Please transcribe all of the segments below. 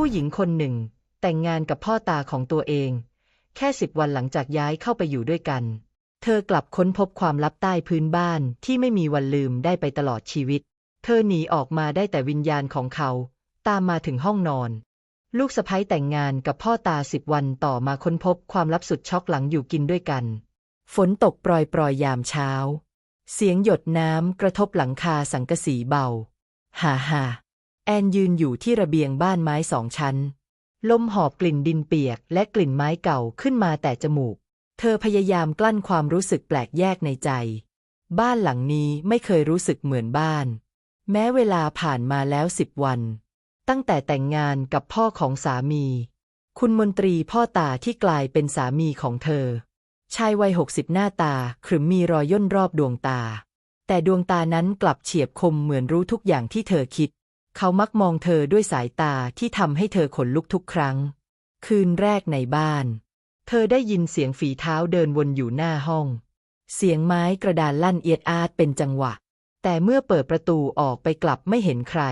ผู้หญิงคนหนึ่ง แต่งงานกับพ่อตาของตัวเอง แค่สิบวันหลังจากย้ายเข้าไปอยู่ด้วยกัน เธอกลับค้นพบความลับใต้พื้นบ้านที่ไม่มีวันลืมได้ไปตลอดชีวิต เธอหนีออกมาได้แต่วิญญาณของเขา ตามมาถึงห้องนอน ลูกสะใภ้แต่งงานกับพ่อตาสิบวันต่อมาค้นพบความลับสุดช็อกหลังอยู่กินด้วยกัน ฝนตกปรอยปรอยๆยามเช้า เสียงหยดน้ำกระทบหลังคาสังกะสีเบา ฮ่าฮ่า แอนยืนอยู่ที่ระเบียงบ้านไม้สองชั้น ลมหอบกลิ่นดินเปียกและกลิ่นไม้เก่าขึ้นมาแต่จมูก เธอพยายามกลั้นความรู้สึกแปลกแยกในใจ บ้านหลังนี้ไม่เคยรู้สึกเหมือนบ้าน แม้เวลาผ่านมาแล้วสิบวัน ตั้งแต่แต่งงานกับพ่อของสามี คุณมนตรีพ่อตาที่กลายเป็นสามีของเธอ ชายวัยหกสิบหน้าตาขรึมมีรอยย่นรอบดวงตา แต่ดวงตานั้นกลับเฉียบคมเหมือนรู้ทุกอย่างที่เธอคิด เขามักมองเธอด้วยสายตาที่ทำให้เธอขนลุกทุกครั้ง คืนแรกในบ้าน เธอได้ยินเสียงฝีเท้าเดินวนอยู่หน้าห้อง เสียงไม้กระดานลั่นเอียดอาดเป็นจังหวะ แต่เมื่อเปิดประตูออกไปกลับไม่เห็นใคร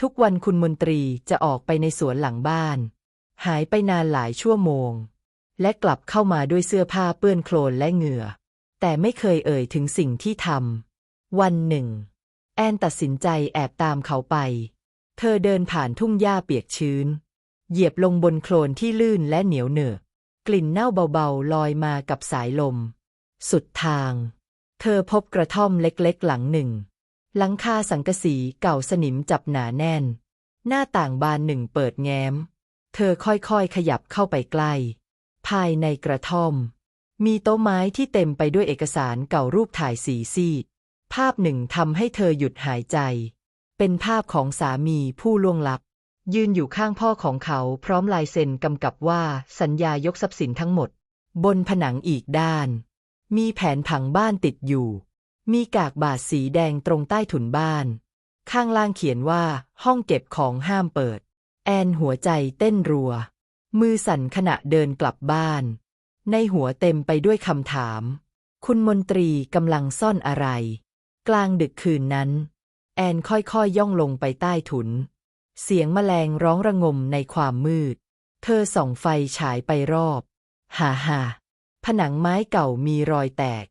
ทุกวันคุณมนตรีจะออกไปในสวนหลังบ้าน หายไปนานหลายชั่วโมง และกลับเข้ามาด้วยเสื้อผ้าเปื้อนโคลนและเหงื่อ แต่ไม่เคยเอ่ยถึงสิ่งที่ทำวันหนึ่ง แอนตัดสินใจแอบตามเขาไป เธอเดินผ่านทุ่งหญ้าเปียกชื้น เหยียบลงบนโคลนที่ลื่นและเหนียวเหนอะกลิ่นเน่าเบาๆ ลอยมากับสายลม สุดทาง เธอพบกระท่อมเล็กๆ หลังหนึ่ง หลังคาสังกะสีเก่าสนิมจับหนาแน่น หน้าต่างบานหนึ่งเปิดแง้ม เธอค่อยๆ ขยับเข้าไปใกล้ ภายในกระท่อม มีโต๊ะไม้ที่เต็มไปด้วยเอกสารเก่ารูปถ่ายสีซีด ภาพหนึ่งทำให้เธอหยุดหายใจ เป็นภาพของสามีผู้ล่วงลับ ยืนอยู่ข้างพ่อของเขาพร้อมลายเซ็นกำกับว่าสัญญายกทรัพย์สินทั้งหมด บนผนังอีกด้าน มีแผนผังบ้านติดอยู่ มีกากบาทสีแดงตรงใต้ถุนบ้าน ข้างล่างเขียนว่า ห้องเก็บของห้ามเปิด แอนหัวใจเต้นรัว มือสั่นขณะเดินกลับบ้าน ในหัวเต็มไปด้วยคำถาม คุณมนตรีกำลังซ่อนอะไร กลางดึกคืนนั้น แอนค่อยๆยย่องลงไปใต้ถุน เสียงแมลงร้องระงมในความมืด เธอส่องไฟฉายไปรอบ ฮ่าฮ่าผนังไม้เก่ามีรอยแตก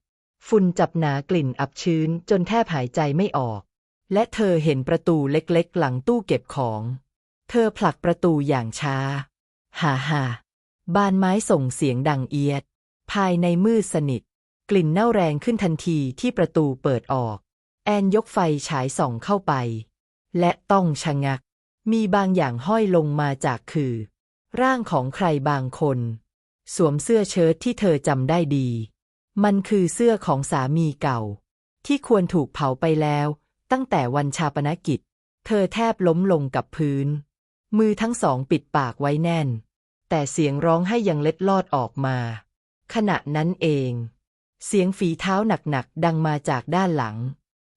ฝุ่นจับหนากลิ่นอับชื้นจนแทบหายใจไม่ออก และเธอเห็นประตูเล็กๆ หลังตู้เก็บของ เธอผลักประตูอย่างช้า ฮ่าฮ่าบานไม้ส่งเสียงดังเอียด ภายในมืดสนิท กลิ่นเน่าแรงขึ้นทันทีที่ประตูเปิดออก แอนยกไฟฉายส่องเข้าไป และต้องชะงัก มีบางอย่างห้อยลงมาจากคือ ร่างของใครบางคน สวมเสื้อเชิ้ตที่เธอจำได้ดี มันคือเสื้อของสามีเก่า ที่ควรถูกเผาไปแล้ว ตั้งแต่วันชาปนกิจ เธอแทบล้มลงกับพื้น มือทั้งสองปิดปากไว้แน่น แต่เสียงร้องให้ยังเล็ดลอดออกมา ขณะนั้นเอง เสียงฝีเท้าหนักๆดังมาจากด้านหลัง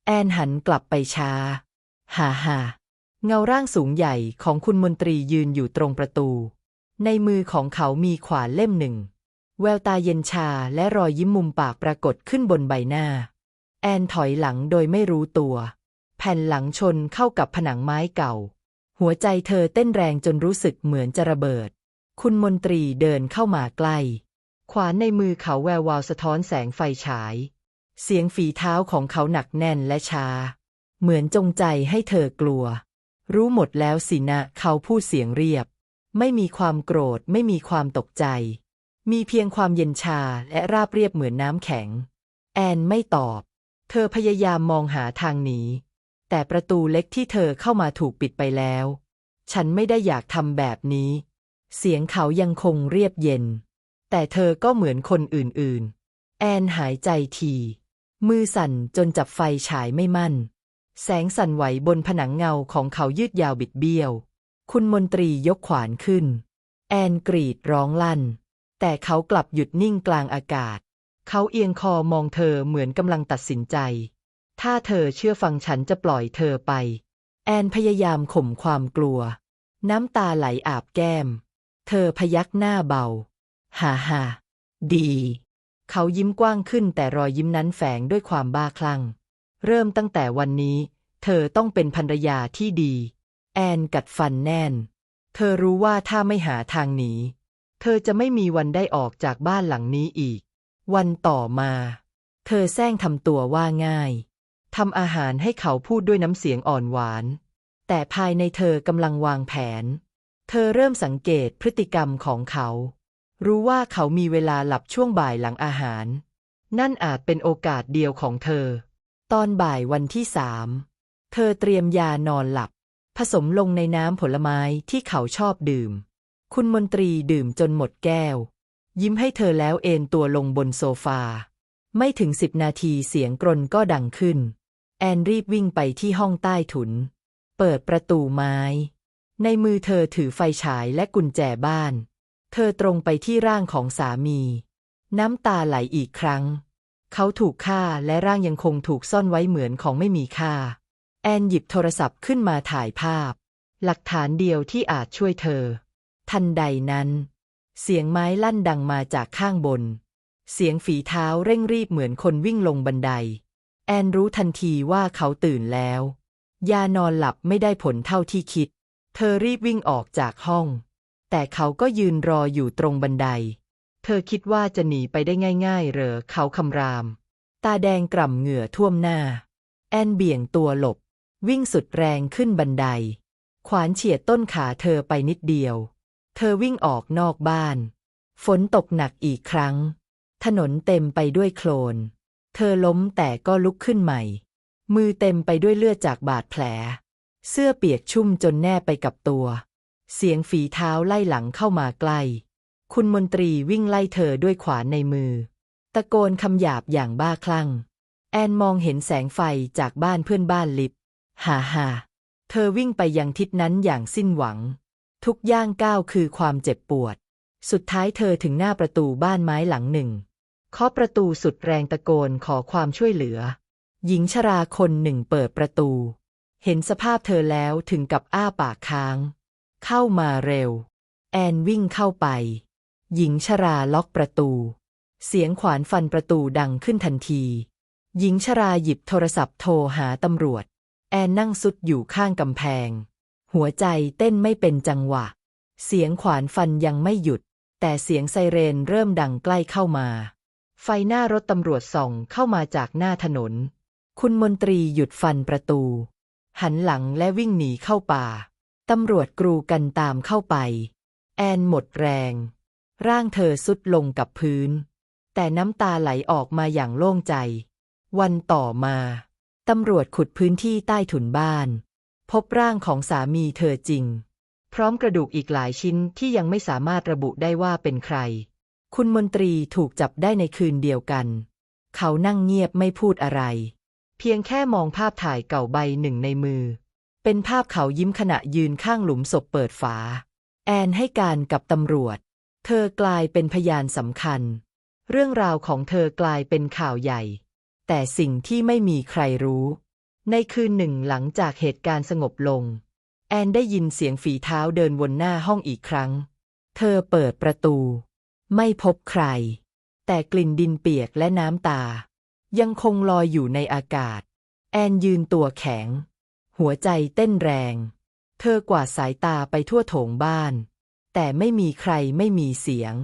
แอนหันกลับไปช้า ฮ่าฮ่าเงาร่างสูงใหญ่ของคุณมนตรียืนอยู่ตรงประตู ในมือของเขามีขวานเล่มหนึ่ง แววตาเย็นชาและรอยยิ้มมุมปากปรากฏขึ้นบนใบหน้า แอนถอยหลังโดยไม่รู้ตัว แผ่นหลังชนเข้ากับผนังไม้เก่า หัวใจเธอเต้นแรงจนรู้สึกเหมือนจะระเบิด คุณมนตรีเดินเข้ามาใกล้ วานในมือเขาแวววาวสะท้อนแสงไฟฉาย เสียงฝีเท้าของเขาหนักแน่นและช้าเหมือนจงใจให้เธอกลัว รู้หมดแล้วสินะ เขาพูดเสียงเรียบ ไม่มีความโกรธ ไม่มีความตกใจ มีเพียงความเย็นชาและราบเรียบเหมือนน้ำแข็ง แอนไม่ตอบ เธอพยายามมองหาทางหนีแต่ประตูเล็กที่เธอเข้ามาถูกปิดไปแล้ว ฉันไม่ได้อยากทำแบบนี้ เสียงเขายังคงเรียบเย็น แต่เธอก็เหมือนคนอื่นๆ แอนหายใจที มือสั่นจนจับไฟฉายไม่มั่น แสงสั่นไหวบนผนังเงาของเขายืดยาวบิดเบี้ยว คุณมนตรียกขวานขึ้น แอนกรีดร้องลั่น แต่เขากลับหยุดนิ่งกลางอากาศ เขาเอียงคอมองเธอเหมือนกำลังตัดสินใจ ถ้าเธอเชื่อฟังฉันจะปล่อยเธอไป แอนพยายามข่มความกลัว น้ำตาไหลอาบแก้ม เธอพยักหน้าเบา ฮ่าฮ่าดี เขายิ้มกว้างขึ้นแต่รอยยิ้มนั้นแฝงด้วยความบ้าคลั่ง เริ่มตั้งแต่วันนี้ เธอต้องเป็นภรรยาที่ดี แอนกัดฟันแน่น เธอรู้ว่าถ้าไม่หาทางหนี เธอจะไม่มีวันได้ออกจากบ้านหลังนี้อีก วันต่อมา เธอแซงทำตัวว่าง่ายทำอาหารให้เขาพูดด้วยน้ำเสียงอ่อนหวาน แต่ภายในเธอกำลังวางแผน เธอเริ่มสังเกตพฤติกรรมของเขา รู้ว่าเขามีเวลาหลับช่วงบ่ายหลังอาหาร นั่นอาจเป็นโอกาสเดียวของเธอ ตอนบ่ายวันที่สามเธอเตรียมยานอนหลับ ผสมลงในน้ำผลไม้ที่เขาชอบดื่ม คุณมนตรีดื่มจนหมดแก้ว ยิ้มให้เธอแล้วเอนตัวลงบนโซฟา ไม่ถึงสิบนาทีเสียงกรนก็ดังขึ้น แอนรีบวิ่งไปที่ห้องใต้ถุน เปิดประตูไม้ ในมือเธอถือไฟฉายและกุญแจบ้าน เธอตรงไปที่ร่างของสามี น้ำตาไหลอีกครั้ง เขาถูกฆ่าและร่างยังคงถูกซ่อนไว้เหมือนของไม่มีค่า แอนหยิบโทรศัพท์ขึ้นมาถ่ายภาพ หลักฐานเดียวที่อาจช่วยเธอ ทันใดนั้น เสียงไม้ลั่นดังมาจากข้างบน เสียงฝีเท้าเร่งรีบเหมือนคนวิ่งลงบันได แอนรู้ทันทีว่าเขาตื่นแล้ว ยานอนหลับไม่ได้ผลเท่าที่คิด เธอรีบวิ่งออกจากห้อง แต่เขาก็ยืนรออยู่ตรงบันได เธอคิดว่าจะหนีไปได้ง่าย ๆ เหรอเขาคำราม ตาแดงกล่ำเหงื่อท่วมหน้า แอนเบี่ยงตัวหลบ วิ่งสุดแรงขึ้นบันได ขวานเฉียดต้นขาเธอไปนิดเดียว เธอวิ่งออกนอกบ้าน ฝนตกหนักอีกครั้ง ถนนเต็มไปด้วยโคลน เธอล้มแต่ก็ลุกขึ้นใหม่ มือเต็มไปด้วยเลือดจากบาดแผล เสื้อเปียกชุ่มจนแนบไปกับตัว เสียงฝีเท้าไล่หลังเข้ามาใกล้ คุณมนตรีวิ่งไล่เธอด้วยขวานในมือ ตะโกนคำหยาบอย่างบ้าคลั่ง แอนมองเห็นแสงไฟจากบ้านเพื่อนบ้านลิฟฮ่าฮ่าเธอวิ่งไปยังทิศนั้นอย่างสิ้นหวัง ทุกย่างก้าวคือความเจ็บปวด สุดท้ายเธอถึงหน้าประตูบ้านไม้หลังหนึ่งเคาะประตูสุดแรงตะโกนขอความช่วยเหลือ หญิงชราคนหนึ่งเปิดประตู เห็นสภาพเธอแล้วถึงกับอ้าปากค้าง เข้ามาเร็ว แอนวิ่งเข้าไป หญิงชราล็อกประตู เสียงขวานฟันประตูดังขึ้นทันที หญิงชราหยิบโทรศัพท์โทรหาตำรวจ แอนนั่งซุดอยู่ข้างกำแพง หัวใจเต้นไม่เป็นจังหวะ เสียงขวานฟันยังไม่หยุด แต่เสียงไซเรนเริ่มดังใกล้เข้ามา ไฟหน้ารถตำรวจส่องเข้ามาจากหน้าถนน คุณมนตรีหยุดฟันประตู หันหลังและวิ่งหนีเข้าป่า ตำรวจกรูกันตามเข้าไป แอนหมดแรง ร่างเธอสุดลงกับพื้น แต่น้ำตาไหลออกมาอย่างโล่งใจ วันต่อมาตำรวจขุดพื้นที่ใต้ถุนบ้าน พบร่างของสามีเธอจริง พร้อมกระดูกอีกหลายชิ้นที่ยังไม่สามารถระบุได้ว่าเป็นใคร คุณมนตรีถูกจับได้ในคืนเดียวกัน เขานั่งเงียบไม่พูดอะไร เพียงแค่มองภาพถ่ายเก่าใบหนึ่งในมือ เป็นภาพเขายิ้มขณะยืนข้างหลุมศพเปิดฝา แอนให้การกับตำรวจ เธอกลายเป็นพยานสำคัญ เรื่องราวของเธอกลายเป็นข่าวใหญ่ แต่สิ่งที่ไม่มีใครรู้ ในคืนหนึ่งหลังจากเหตุการณ์สงบลง แอนได้ยินเสียงฝีเท้าเดินวนหน้าห้องอีกครั้ง เธอเปิดประตู ไม่พบใคร แต่กลิ่นดินเปียกและน้ำตา ยังคงลอยอยู่ในอากาศ แอนยืนตัวแข็ง หัวใจเต้นแรง เธอกวาดสายตาไปทั่วโถงบ้าน แต่ไม่มีใครไม่มีเสียง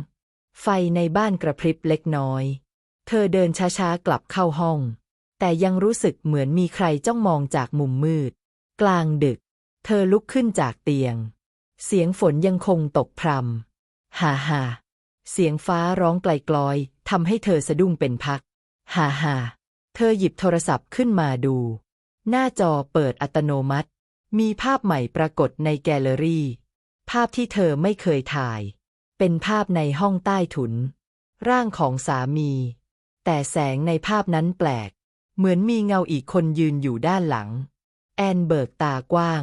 ไฟในบ้านกระพริบเล็กน้อย เธอเดินช้าๆกลับเข้าห้อง แต่ยังรู้สึกเหมือนมีใครจ้องมองจากมุมมืด กลางดึก เธอลุกขึ้นจากเตียง เสียงฝนยังคงตกพรำฮ่าฮ่าเสียงฟ้าร้องไกลกลอยทำให้เธอสะดุ้งเป็นพัก ฮ่าฮ่าเธอหยิบโทรศัพท์ขึ้นมาดู หน้าจอเปิดอัตโนมัติ มีภาพใหม่ปรากฏในแกลเลอรี่ ภาพที่เธอไม่เคยถ่าย เป็นภาพในห้องใต้ถุน ร่างของสามี แต่แสงในภาพนั้นแปลก เหมือนมีเงาอีกคนยืนอยู่ด้านหลัง แอนเบิกตากว้าง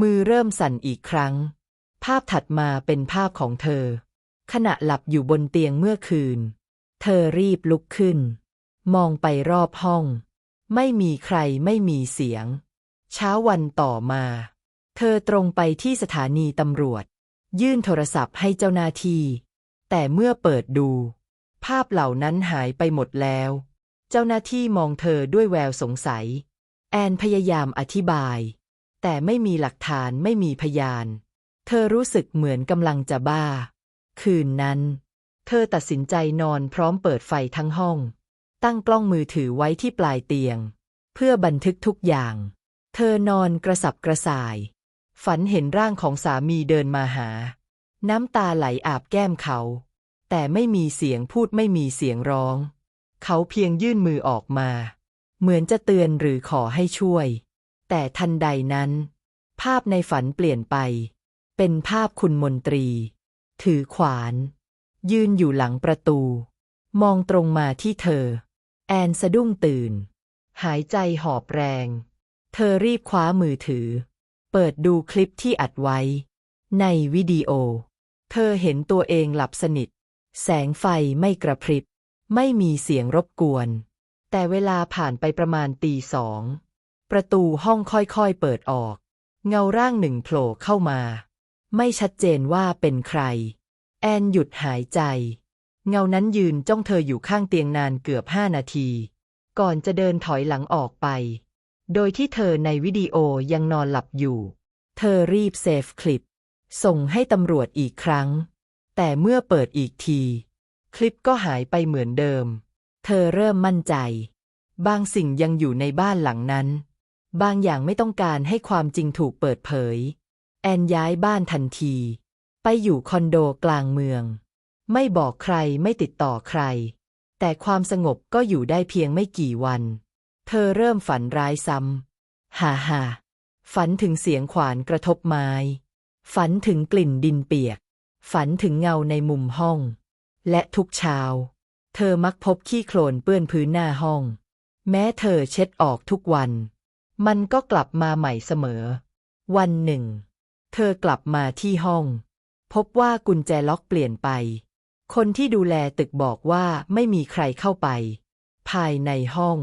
มือเริ่มสั่นอีกครั้ง ภาพถัดมาเป็นภาพของเธอ ขณะหลับอยู่บนเตียงเมื่อคืน เธอรีบลุกขึ้น มองไปรอบห้อง ไม่มีใครไม่มีเสียง เช้าวันต่อมา เธอตรงไปที่สถานีตำรวจ ยื่นโทรศัพท์ให้เจ้าหน้าที่ แต่เมื่อเปิดดู ภาพเหล่านั้นหายไปหมดแล้ว เจ้าหน้าที่มองเธอด้วยแววสงสัย แอนพยายามอธิบาย แต่ไม่มีหลักฐานไม่มีพยาน เธอรู้สึกเหมือนกำลังจะบ้า คืนนั้น เธอตัดสินใจนอนพร้อมเปิดไฟทั้งห้อง ตั้งกล้องมือถือไว้ที่ปลายเตียง เพื่อบันทึกทุกอย่าง เธอนอนกระสับกระส่าย ฝันเห็นร่างของสามีเดินมาหา น้ำตาไหลอาบแก้มเขา แต่ไม่มีเสียงพูดไม่มีเสียงร้อง เขาเพียงยื่นมือออกมา เหมือนจะเตือนหรือขอให้ช่วย แต่ทันใดนั้น ภาพในฝันเปลี่ยนไป เป็นภาพคุณมนตรี ถือขวาน ยืนอยู่หลังประตู มองตรงมาที่เธอ แอนสะดุ้งตื่น หายใจหอบแรง เธอรีบคว้ามือถือ เปิดดูคลิปที่อัดไว้ ในวิดีโอ เธอเห็นตัวเองหลับสนิท แสงไฟไม่กระพริบ ไม่มีเสียงรบกวน แต่เวลาผ่านไปประมาณตีสอง ประตูห้องค่อยๆเปิดออก เงาร่างหนึ่งโผล่เข้ามา ไม่ชัดเจนว่าเป็นใคร แอนหยุดหายใจ เงานั้นยืนจ้องเธออยู่ข้างเตียงนานเกือบห้านาที ก่อนจะเดินถอยหลังออกไป โดยที่เธอในวิดีโอยังนอนหลับอยู่ เธอรีบเซฟคลิป ส่งให้ตำรวจอีกครั้ง แต่เมื่อเปิดอีกที คลิปก็หายไปเหมือนเดิม เธอเริ่มมั่นใจ บางสิ่งยังอยู่ในบ้านหลังนั้น บางอย่างไม่ต้องการให้ความจริงถูกเปิดเผย แอนย้ายบ้านทันที ไปอยู่คอนโดกลางเมือง ไม่บอกใครไม่ติดต่อใคร แต่ความสงบก็อยู่ได้เพียงไม่กี่วัน เธอเริ่มฝันร้ายซ้ำฮ่าฮ่าฝันถึงเสียงขวานกระทบไม้ ฝันถึงกลิ่นดินเปียก ฝันถึงเงาในมุมห้อง และทุกเช้า เธอมักพบขี้โคลนเปื้อนพื้นหน้าห้อง แม้เธอเช็ดออกทุกวัน มันก็กลับมาใหม่เสมอ วันหนึ่ง เธอกลับมาที่ห้อง พบว่ากุญแจล็อกเปลี่ยนไป คนที่ดูแลตึกบอกว่าไม่มีใครเข้าไป ภายในห้อง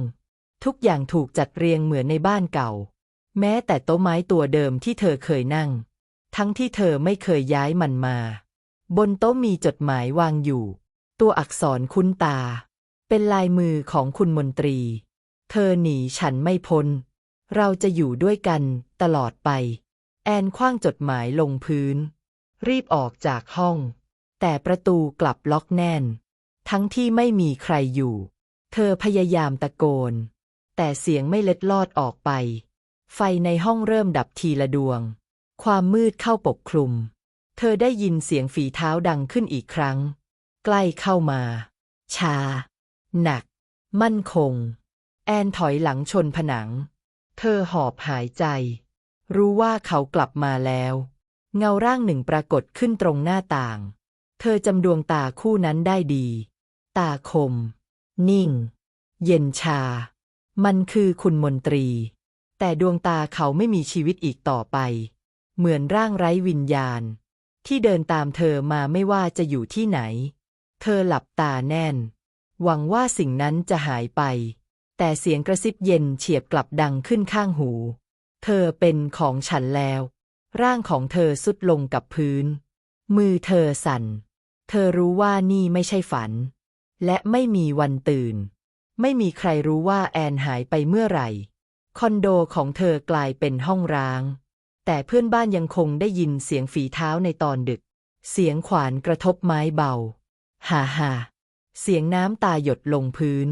ทุกอย่างถูกจัดเรียงเหมือนในบ้านเก่า แม้แต่โต๊ะไม้ตัวเดิมที่เธอเคยนั่ง ทั้งที่เธอไม่เคยย้ายมันมา บนโต๊ะมีจดหมายวางอยู่ ตัวอักษรคุ้นตา เป็นลายมือของคุณมนตรี เธอหนีฉันไม่พ้น เราจะอยู่ด้วยกันตลอดไป แอนคว้างจดหมายลงพื้น รีบออกจากห้อง แต่ประตูกลับล็อกแน่น ทั้งที่ไม่มีใครอยู่ เธอพยายามตะโกน แต่เสียงไม่เล็ดลอดออกไป ไฟในห้องเริ่มดับทีละดวง ความมืดเข้าปกคลุม เธอได้ยินเสียงฝีเท้าดังขึ้นอีกครั้ง ใกล้เข้ามา ชา หนัก มั่นคง แอนถอยหลังชนผนัง เธอหอบหายใจ รู้ว่าเขากลับมาแล้ว เงาร่างหนึ่งปรากฏขึ้นตรงหน้าต่าง เธอจำดวงตาคู่นั้นได้ดี ตาคม นิ่ง เย็นชา มันคือคุณมนตรี แต่ดวงตาเขาไม่มีชีวิตอีกต่อไป เหมือนร่างไร้วิญญาณ ที่เดินตามเธอมาไม่ว่าจะอยู่ที่ไหน เธอหลับตาแน่น หวังว่าสิ่งนั้นจะหายไป แต่เสียงกระซิบเย็นเฉียบกลับดังขึ้นข้างหู เธอเป็นของฉันแล้ว ร่างของเธอสุดลงกับพื้น มือเธอสั่น เธอรู้ว่านี่ไม่ใช่ฝัน และไม่มีวันตื่น ไม่มีใครรู้ว่าแอนหายไปเมื่อไหร่ คอนโดของเธอกลายเป็นห้องร้าง แต่เพื่อนบ้านยังคงได้ยินเสียงฝีเท้าในตอนดึก เสียงขวานกระทบไม้เบา ฮ่าฮ่าเสียงน้ำตาหยดลงพื้น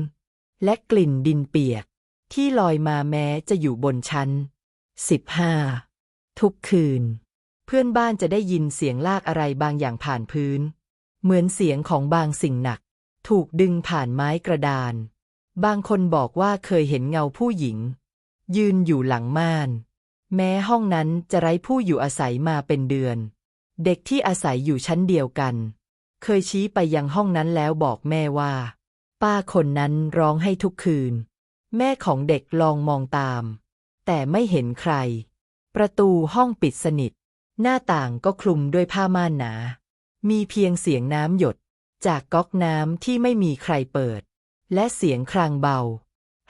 และกลิ่นดินเปียก ที่ลอยมาแม้จะอยู่บนชั้นสิบห้าทุกคืน เพื่อนบ้านจะได้ยินเสียงลากอะไรบางอย่างผ่านพื้น เหมือนเสียงของบางสิ่งหนัก ถูกดึงผ่านไม้กระดาน บางคนบอกว่าเคยเห็นเงาผู้หญิง ยืนอยู่หลังม่าน แม้ห้องนั้นจะไร้ผู้อยู่อาศัยมาเป็นเดือน เด็กที่อาศัยอยู่ชั้นเดียวกัน เคยชี้ไปยังห้องนั้นแล้วบอกแม่ว่า ป้าคนนั้นร้องให้ทุกคืน แม่ของเด็กลองมองตาม แต่ไม่เห็นใคร ประตูห้องปิดสนิท หน้าต่างก็คลุมด้วยผ้าม่านหนา มีเพียงเสียงน้ำหยด จากก๊อกน้ำที่ไม่มีใครเปิด และเสียงครางเบา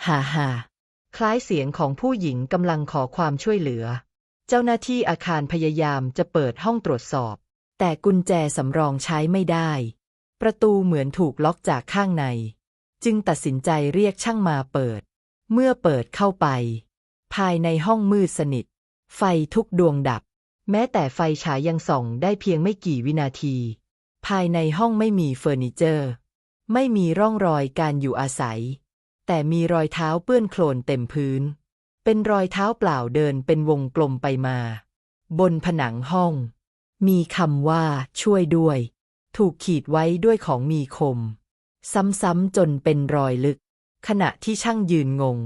ฮ่าฮ่าคล้ายเสียงของผู้หญิงกำลังขอความช่วยเหลือ เจ้าหน้าที่อาคารพยายามจะเปิดห้องตรวจสอบ แต่กุญแจสำรองใช้ไม่ได้ ประตูเหมือนถูกล็อกจากข้างใน จึงตัดสินใจเรียกช่างมาเปิด เมื่อเปิดเข้าไป ภายในห้องมืดสนิท ไฟทุกดวงดับ แม้แต่ไฟฉายยังส่องได้เพียงไม่กี่วินาที ภายในห้องไม่มีเฟอร์นิเจอร์ ไม่มีร่องรอยการอยู่อาศัย แต่มีรอยเท้าเปื้อนโคลนเต็มพื้น เป็นรอยเท้าเปล่าเดินเป็นวงกลมไปมา บนผนังห้อง มีคำว่าช่วยด้วย ถูกขีดไว้ด้วยของมีคม ซ้ำๆจนเป็นรอยลึก ขณะที่ช่างยืนงง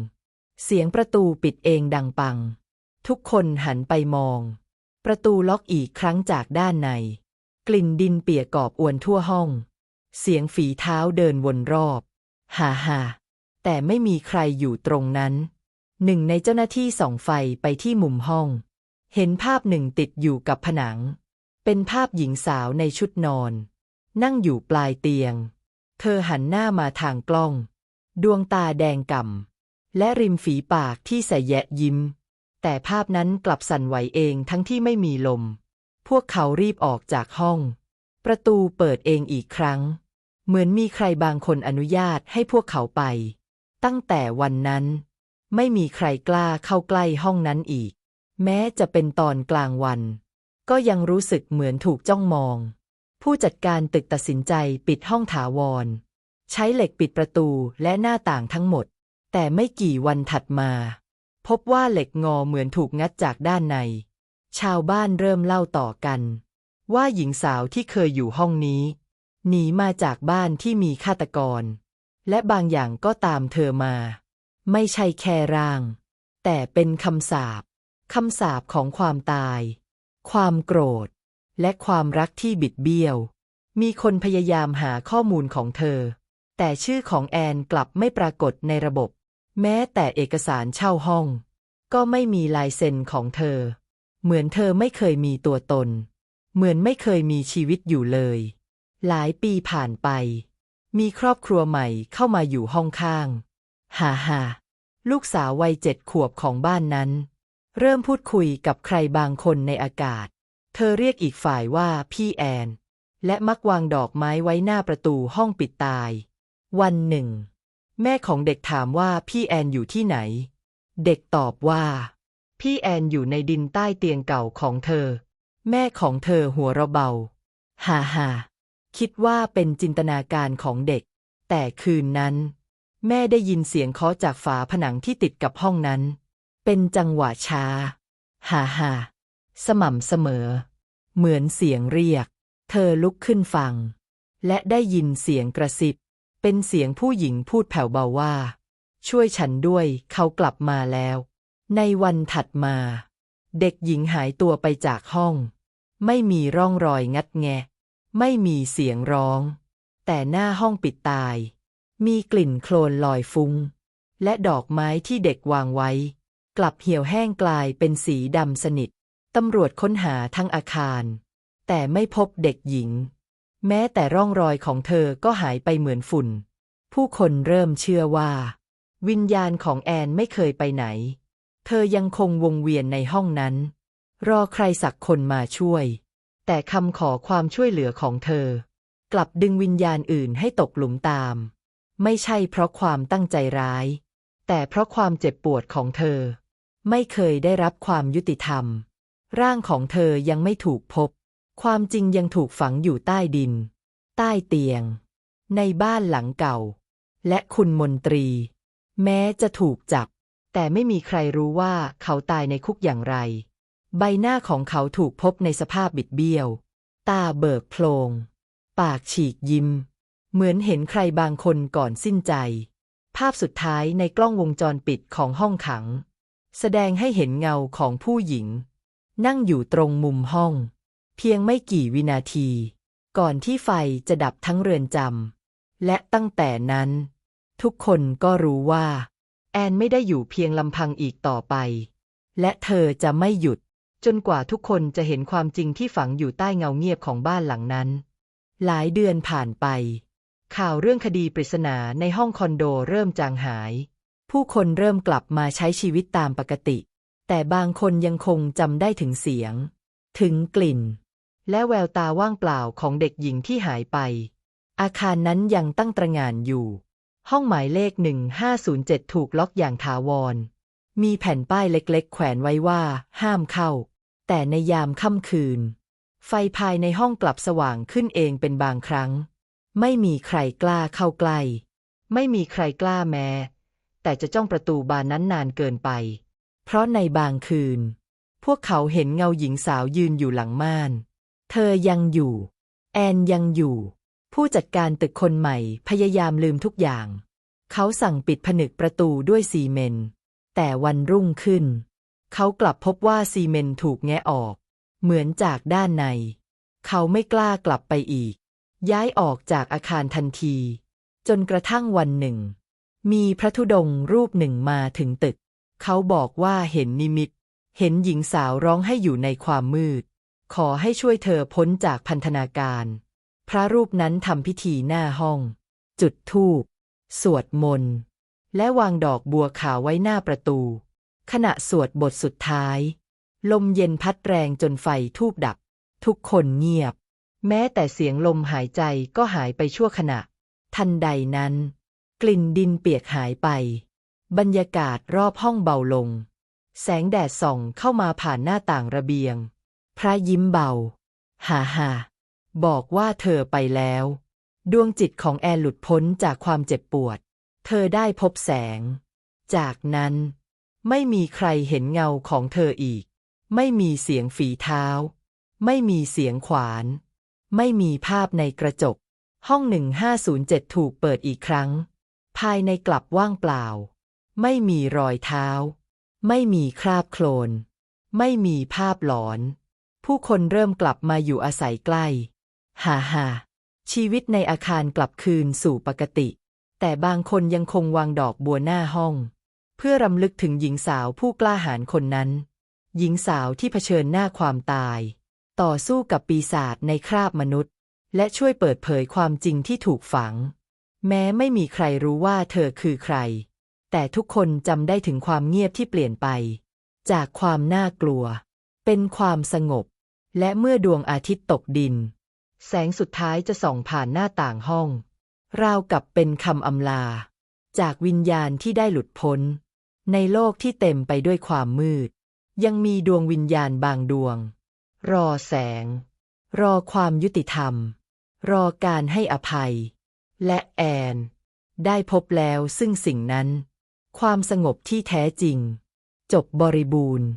เสียงประตูปิดเองดังปัง ทุกคนหันไปมอง ประตูล็อกอีกครั้งจากด้านใน กลิ่นดินเปียกกอบอวนทั่วห้อง เสียงฝีเท้าเดินวนรอบ ฮ่าฮ่าแต่ไม่มีใครอยู่ตรงนั้น หนึ่งในเจ้าหน้าที่ส่องไฟไปที่มุมห้อง เห็นภาพหนึ่งติดอยู่กับผนัง เป็นภาพหญิงสาวในชุดนอน นั่งอยู่ปลายเตียง เธอหันหน้ามาทางกล้อง ดวงตาแดงก่ำและริมฝีปากที่ใสแยะยิ้ม แต่ภาพนั้นกลับสั่นไหวเองทั้งที่ไม่มีลม พวกเขารีบออกจากห้อง ประตูเปิดเองอีกครั้ง เหมือนมีใครบางคนอนุญาตให้พวกเขาไป ตั้งแต่วันนั้น ไม่มีใครกล้าเข้าใกล้ห้องนั้นอีก แม้จะเป็นตอนกลางวัน ก็ยังรู้สึกเหมือนถูกจ้องมอง ผู้จัดการตึกตัดสินใจปิดห้องถาวร ใช้เหล็กปิดประตูและหน้าต่างทั้งหมด แต่ไม่กี่วันถัดมา พบว่าเหล็กงอเหมือนถูกงัดจากด้านใน ชาวบ้านเริ่มเล่าต่อกัน ว่าหญิงสาวที่เคยอยู่ห้องนี้ หนีมาจากบ้านที่มีฆาตกร และบางอย่างก็ตามเธอมา ไม่ใช่แค่ร่าง แต่เป็นคำสาปคำสาปของความตาย ความโกรธ และความรักที่บิดเบี้ยว มีคนพยายามหาข้อมูลของเธอ แต่ชื่อของแอนกลับไม่ปรากฏในระบบ แม้แต่เอกสารเช่าห้อง ก็ไม่มีลายเซ็นของเธอ เหมือนเธอไม่เคยมีตัวตน เหมือนไม่เคยมีชีวิตอยู่เลย หลายปีผ่านไป มีครอบครัวใหม่เข้ามาอยู่ห้องข้างฮ่าฮ่าลูกสาววัยเจ็ดขวบของบ้านนั้น เริ่มพูดคุยกับใครบางคนในอากาศ เธอเรียกอีกฝ่ายว่าพี่แอน และมักวางดอกไม้ไว้หน้าประตูห้องปิดตาย วันหนึ่ง แม่ของเด็กถามว่าพี่แอนอยู่ที่ไหน เด็กตอบว่า พี่แอนอยู่ในดินใต้เตียงเก่าของเธอ แม่ของเธอหัวเราะเบา ฮ่าฮ่าคิดว่าเป็นจินตนาการของเด็ก แต่คืนนั้น แม่ได้ยินเสียงเคาะจากฝาผนังที่ติดกับห้องนั้น เป็นจังหวะช้า ฮ่าฮ่าสม่ำเสมอ เหมือนเสียงเรียก เธอลุกขึ้นฟัง และได้ยินเสียงกระซิบ เป็นเสียงผู้หญิงพูดแผ่วเบาว่า ช่วยฉันด้วย เขากลับมาแล้ว ในวันถัดมา เด็กหญิงหายตัวไปจากห้อง ไม่มีร่องรอยงัดแงะ ไม่มีเสียงร้อง แต่หน้าห้องปิดตาย มีกลิ่นโคลนลอยฟุง้ง และดอกไม้ที่เด็กวางไว้ กลับเหี่ยวแห้งกลายเป็นสีดำสนิทตำรวจค้นหาทั้งอาคาร แต่ไม่พบเด็กหญิง แม้แต่ร่องรอยของเธอก็หายไปเหมือนฝุ่น ผู้คนเริ่มเชื่อว่า วิญญาณของแอนไม่เคยไปไหน เธอยังคงวงเวียนในห้องนั้น รอใครสักคนมาช่วย แต่คำขอความช่วยเหลือของเธอ กลับดึงวิญญาณอื่นให้ตกหลุมตาม ไม่ใช่เพราะความตั้งใจร้าย แต่เพราะความเจ็บปวดของเธอ ไม่เคยได้รับความยุติธรรม ร่างของเธอยังไม่ถูกพบ ความจริงยังถูกฝังอยู่ใต้ดิน ใต้เตียง ในบ้านหลังเก่า และคุณมนตรี แม้จะถูกจับ แต่ไม่มีใครรู้ว่าเขาตายในคุกอย่างไร ใบหน้าของเขาถูกพบในสภาพบิดเบี้ยว ตาเบิกโพลง ปากฉีกยิ้ม เหมือนเห็นใครบางคนก่อนสิ้นใจ ภาพสุดท้ายในกล้องวงจรปิดของห้องขัง แสดงให้เห็นเงาของผู้หญิง นั่งอยู่ตรงมุมห้อง เพียงไม่กี่วินาที ก่อนที่ไฟจะดับทั้งเรือนจำและตั้งแต่นั้น ทุกคนก็รู้ว่า แอนไม่ได้อยู่เพียงลำพังอีกต่อไป และเธอจะไม่หยุด จนกว่าทุกคนจะเห็นความจริงที่ฝังอยู่ใต้เงาเงียบของบ้านหลังนั้น หลายเดือนผ่านไป ข่าวเรื่องคดีปริศนาในห้องคอนโดเริ่มจางหาย ผู้คนเริ่มกลับมาใช้ชีวิตตามปกติ แต่บางคนยังคงจำได้ถึงเสียง ถึงกลิ่น และแววตาว่างเปล่าของเด็กหญิงที่หายไป อาคารนั้นยังตั้งตระหง่านอยู่ ห้องหมายเลข 1507 ถูกล็อกอย่างถาวร มีแผ่นป้ายเล็กๆ แขวนไว้ว่า ห้ามเข้า แต่ในยามค่ำคืน ไฟภายในห้องกลับสว่างขึ้นเองเป็นบางครั้ง ไม่มีใครกล้าเข้าใกล้ ไม่มีใครกล้าแม้ แต่จะจ้องประตูบานนั้นนานเกินไป เพราะในบางคืน พวกเขาเห็นเงาหญิงสาวยืนอยู่หลังม่าน เธอยังอยู่ แอนยังอยู่ ผู้จัดการตึกคนใหม่พยายามลืมทุกอย่าง เขาสั่งปิดผนึกประตูด้วยซีเมนต์แต่วันรุ่งขึ้น เขากลับพบว่าซีเมนต์ถูกแงะออก เหมือนจากด้านใน เขาไม่กล้ากลับไปอีก ย้ายออกจากอาคารทันที จนกระทั่งวันหนึ่ง มีพระธุดงค์รูปหนึ่งมาถึงตึก เขาบอกว่าเห็นนิมิต เห็นหญิงสาวร้องให้อยู่ในความมืด ขอให้ช่วยเธอพ้นจากพันธนาการ พระรูปนั้นทำพิธีหน้าห้อง จุดธูป สวดมนต์ และวางดอกบัวขาวไว้หน้าประตู ขณะสวดบทสุดท้าย ลมเย็นพัดแรงจนไฟทูบดับ ทุกคนเงียบ แม้แต่เสียงลมหายใจก็หายไปชั่วขณะ ทันใดนั้น กลิ่นดินเปียกหายไป บรรยากาศรอบห้องเบาลง แสงแดดส่องเข้ามาผ่านหน้าต่างระเบียง พระยิ้มเบา ฮ่าฮ่าบอกว่าเธอไปแล้ว ดวงจิตของแอนหลุดพ้นจากความเจ็บปวด เธอได้พบแสง จากนั้น ไม่มีใครเห็นเงาของเธออีก ไม่มีเสียงฝีเท้า ไม่มีเสียงขวาน ไม่มีภาพในกระจก ห้อง 1507 ถูกเปิดอีกครั้ง ภายในกลับว่างเปล่า ไม่มีรอยเท้า ไม่มีคราบโคลน ไม่มีภาพหลอน ผู้คนเริ่มกลับมาอยู่อาศัยใกล้ ฮ่าฮ่าชีวิตในอาคารกลับคืนสู่ปกติ แต่บางคนยังคงวางดอกบัวหน้าห้อง เพื่อรำลึกถึงหญิงสาวผู้กล้าหาญคนนั้น หญิงสาวที่เผชิญหน้าความตาย ต่อสู้กับปีศาจในคราบมนุษย์ และช่วยเปิดเผยความจริงที่ถูกฝัง แม้ไม่มีใครรู้ว่าเธอคือใคร แต่ทุกคนจำได้ถึงความเงียบที่เปลี่ยนไป จากความน่ากลัว เป็นความสงบ และเมื่อดวงอาทิตย์ตกดิน แสงสุดท้ายจะส่องผ่านหน้าต่างห้อง ราวกับเป็นคำอำลา จากวิญญาณที่ได้หลุดพ้น ในโลกที่เต็มไปด้วยความมืด ยังมีดวงวิญญาณบางดวง รอแสง รอความยุติธรรม รอการให้อภัย และแอน ได้พบแล้วซึ่งสิ่งนั้น ความสงบที่แท้จริง จบบริบูรณ์